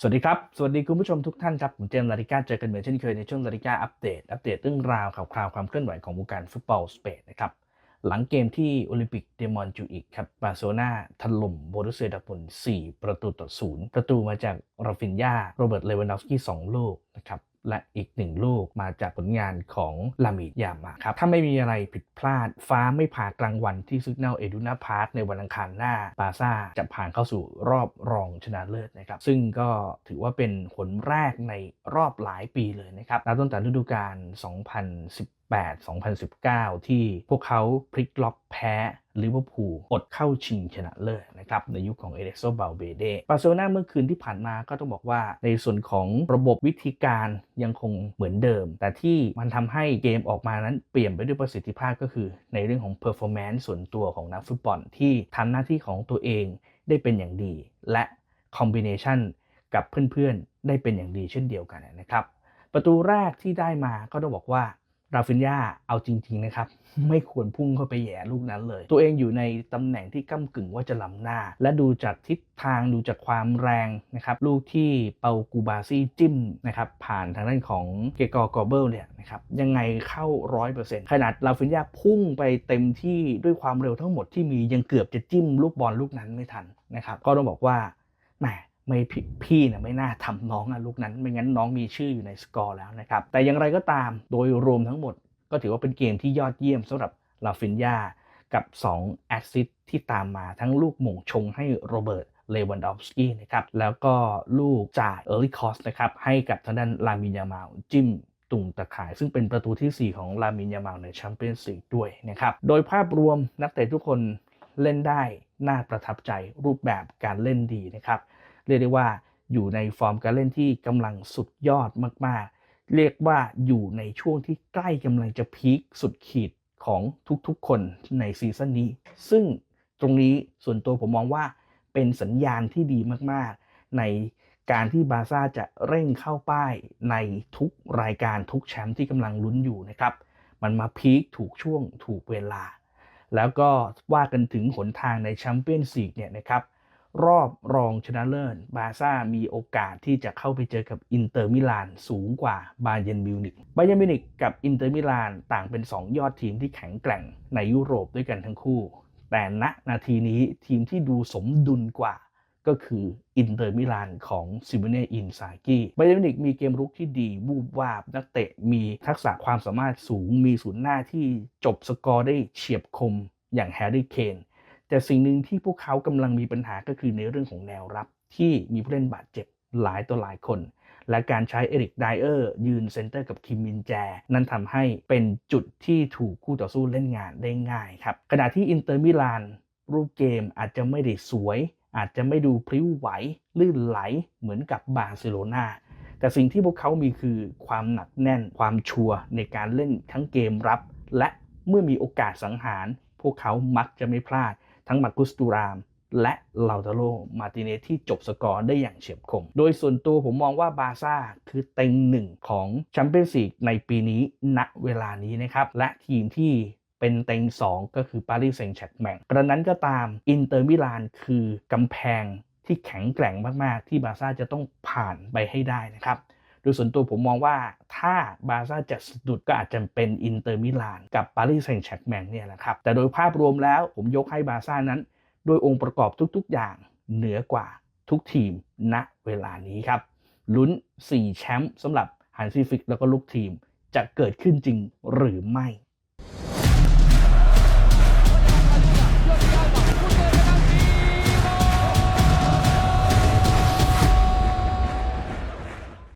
สวัสดีครับ สวัสดีคุณผู้ชมทุกท่านครับ ผมเจมส์ลาริก้าเจอกันเหมือนเช่นเคยในช่วงลาริก้าอัปเดต อัปเดตเรื่องราวข่าวคราวความเคลื่อนไหวของวงการฟุตบอลสเปนนะครับ หลังเกมที่โอลิมปิกเดมอนจูอิกครับบาร์เซโลนาถล่มโบรุสเซียดอร์ทมุนด์4ประตูต่อ 0 ประตูมาจากราฟินยาโรเบิร์ตเลวานดอฟสกี้2ลูกนะครับ และอีกหนึ่งลูกมาจากผลงานของลามิดยามาครับ ถ้าไม่มีอะไรผิดพลาด ฟ้าไม่ผ่ากลางวันที่ซิกเนลเอดูนาพาร์คในวันอังคารหน้าบาซ่าจะผ่านเข้าสู่รอบรองชนะเลิศนะครับ ซึ่งก็ถือว่าเป็นผลแรกในรอบหลายปีเลยนะครับนับตั้งแต่ฤดูกาล2018 2019 ที่พวกเขาพลิกล็อกแพ้ลิเวอร์พูลอดเข้าชิงชนะเลิศนะครับในยุคของเอเดโซเบลเบเดบาร์เซโลนาเมื่อคืนที่ผ่านมาก็ต้องบอกว่า ในส่วนของระบบวิธีการยังคงเหมือนเดิม แต่ที่มันทำให้เกมออกมานั้นเปลี่ยนไปด้วยประสิทธิภาพก็คือในเรื่องของ performance ส่วนตัวของนักฟุตบอลที่ทำหน้าที่ของตัวเองได้เป็นอย่างดี และคอมบิเนชันกับเพื่อนๆได้เป็นอย่างดีเช่นเดียวกันนะครับประตูแรกที่ได้มาก็ต้องบอกว่า ราฟินยาเอาจริง ๆ นะครับ ไม่ควรพุ่งเข้าไปแย่ลูกนั้นเลย ตัวเองอยู่ในตำแหน่งที่ก้ากึ่งว่าจะล้ำหน้า และดูจากทิศทางดูจากความแรงนะครับลูกที่เปากูบาซี่จิ้มนะครับผ่านทางด้านของเกกอร์กอเบิลเนี่ยนะครับยังไงเข้าร้อยเปอร์เซ็นต์ขนาดราฟินยาพุ่งไปเต็มที่ด้วยความเร็วทั้งหมดที่มียังเกือบจะจิ้มลูกบอลลูกนั้นไม่ทันนะครับก็ต้องบอกว่าแหม ไม่พี่พี่นะไม่น่าทำน้องอะลูกนั้น ไม่งั้นน้องมีชื่ออยู่ในสกอร์แล้วนะครับ แต่อย่างไรก็ตามโดยรวมทั้งหมด ก็ถือว่าเป็นเกมที่ยอดเยี่ยมสำหรับลาฟินยากับ2แอสซิสต์ที่ตามมาทั้งลูกหม่งชงให้โรเบิร์ตเลวันดอฟสกี้นะครับ แล้วก็ลูกจ่ากเออร์ลิคอสนะครับ ให้กับทางด้านลามินยามาจิ้มตุงตะข่าย ซึ่งเป็นประตูทีสี่ 4 ของลามินยามาในแชมเปี้ยนส์ลีกด้วยนะครับ โดยภาพรวมนักเตะทุกคนเล่นได้น่าประทับใจรูปแบบการเล่นดีนะครับ เรียกได้ว่าอยู่ในฟอร์มการเล่นที่กำลังสุดยอดมากๆ เรียกว่าอยู่ในช่วงที่ใกล้กำลังจะพีคสุดขีดของทุกๆ คนในซีซั่นนี้ ซึ่งตรงนี้ส่วนตัวผมมองว่าเป็นสัญญาณที่ดีมากๆ ในการที่บาซ่าจะเร่งเข้าป้ายในทุกรายการทุกแชมป์ที่กำลังลุ้นอยู่นะครับ มันมาพีคถูกช่วงถูกเวลา แล้วก็ว่ากันถึงหนทางในแชมเปี้ยนส์ลีกเนี่ยนะครับ รอบรองชนะเลิศบาร์ซ่ามีโอกาสที่จะเข้าไปเจอกับอินเตอร์มิลานสูงกว่าบาเยนมิวนิกบาเยนมิวนิกกับอินเตอร์มิลานต่างเป็น 2 ยอดทีมที่แข็งแกร่งในยุโรปด้วยกันทั้งคู่ แต่ณนาทีนี้ทีมที่ดูสมดุลกว่าก็คืออินเตอร์มิลานของซิมเน่อินซากิบาเยนมิวนิกมีเกมรุกที่ดีวูบวาบ นักเตะมีทักษะความสามารถสูงมีศูนย์หน้าที่จบสกอร์ได้เฉียบคมอย่างแฮร์รี่เคน แต่สิ่งหนึ่งที่พวกเขากำลังมีปัญหาก็คือในเรื่องของแนวรับ ที่มีผู้เล่นบาดเจ็บหลายต่อหลายคน และการใช้เอริกไดเออร์ยืนเซนเตอร์กับคิมมินแจ นั้นทำให้เป็นจุดที่ถูกคู่ต่อสู้เล่นงานได้ง่ายครับขณะที่อินเตอร์มิลานรูปเกมอาจจะไม่ได้สวย อาจจะไม่ดูพลิ้วไหว ลื่นไหลเหมือนกับบาร์เซโลนาแต่สิ่งที่พวกเขามีคือความหนักแน่นความชัวร์ในการเล่นทั้งเกมรับ และเมื่อมีโอกาสสังหาร พวกเขามักจะไม่พลาด ทั้งมาร์กุสตูราม และลาวตาโลมาติเนสที่จบสกอร์ได้อย่างเฉียบคม โดยส่วนตัวผมมองว่าบาร์ซ่าคือเต็งหนึ่งของแชมเปี้ยนส์ลีกในปีนี้ณเวลานี้นะครับและทีมที่เป็นเต็ง 2 ก็คือปารีสแซงต์แชร์แมงกระนั้นก็ตามอินเตอร์มิลานคือกำแพงที่แข็งแกร่งมาก ๆ ที่บาร์ซ่าจะต้องผ่านไปให้ได้นะครับ ดยส่วนตัวผมมองว่าถ้าบาร์ซ่าจะสะดุดก็อาจจะเป็นอินเตอร์มิลานกับปารีสแซงต์แชร์แมงเนี่ยแหละครับ แต่โดยภาพรวมแล้วผมยกให้บาร์ซ่านั้นโดยองค์ประกอบทุกๆอย่างเหนือกว่าทุกทีมณเวลานี้ครับลุ้น 4 แชมป์สำหรับฮันซีฟิกแล้วก็ลูกทีมจะเกิดขึ้นจริงหรือไม่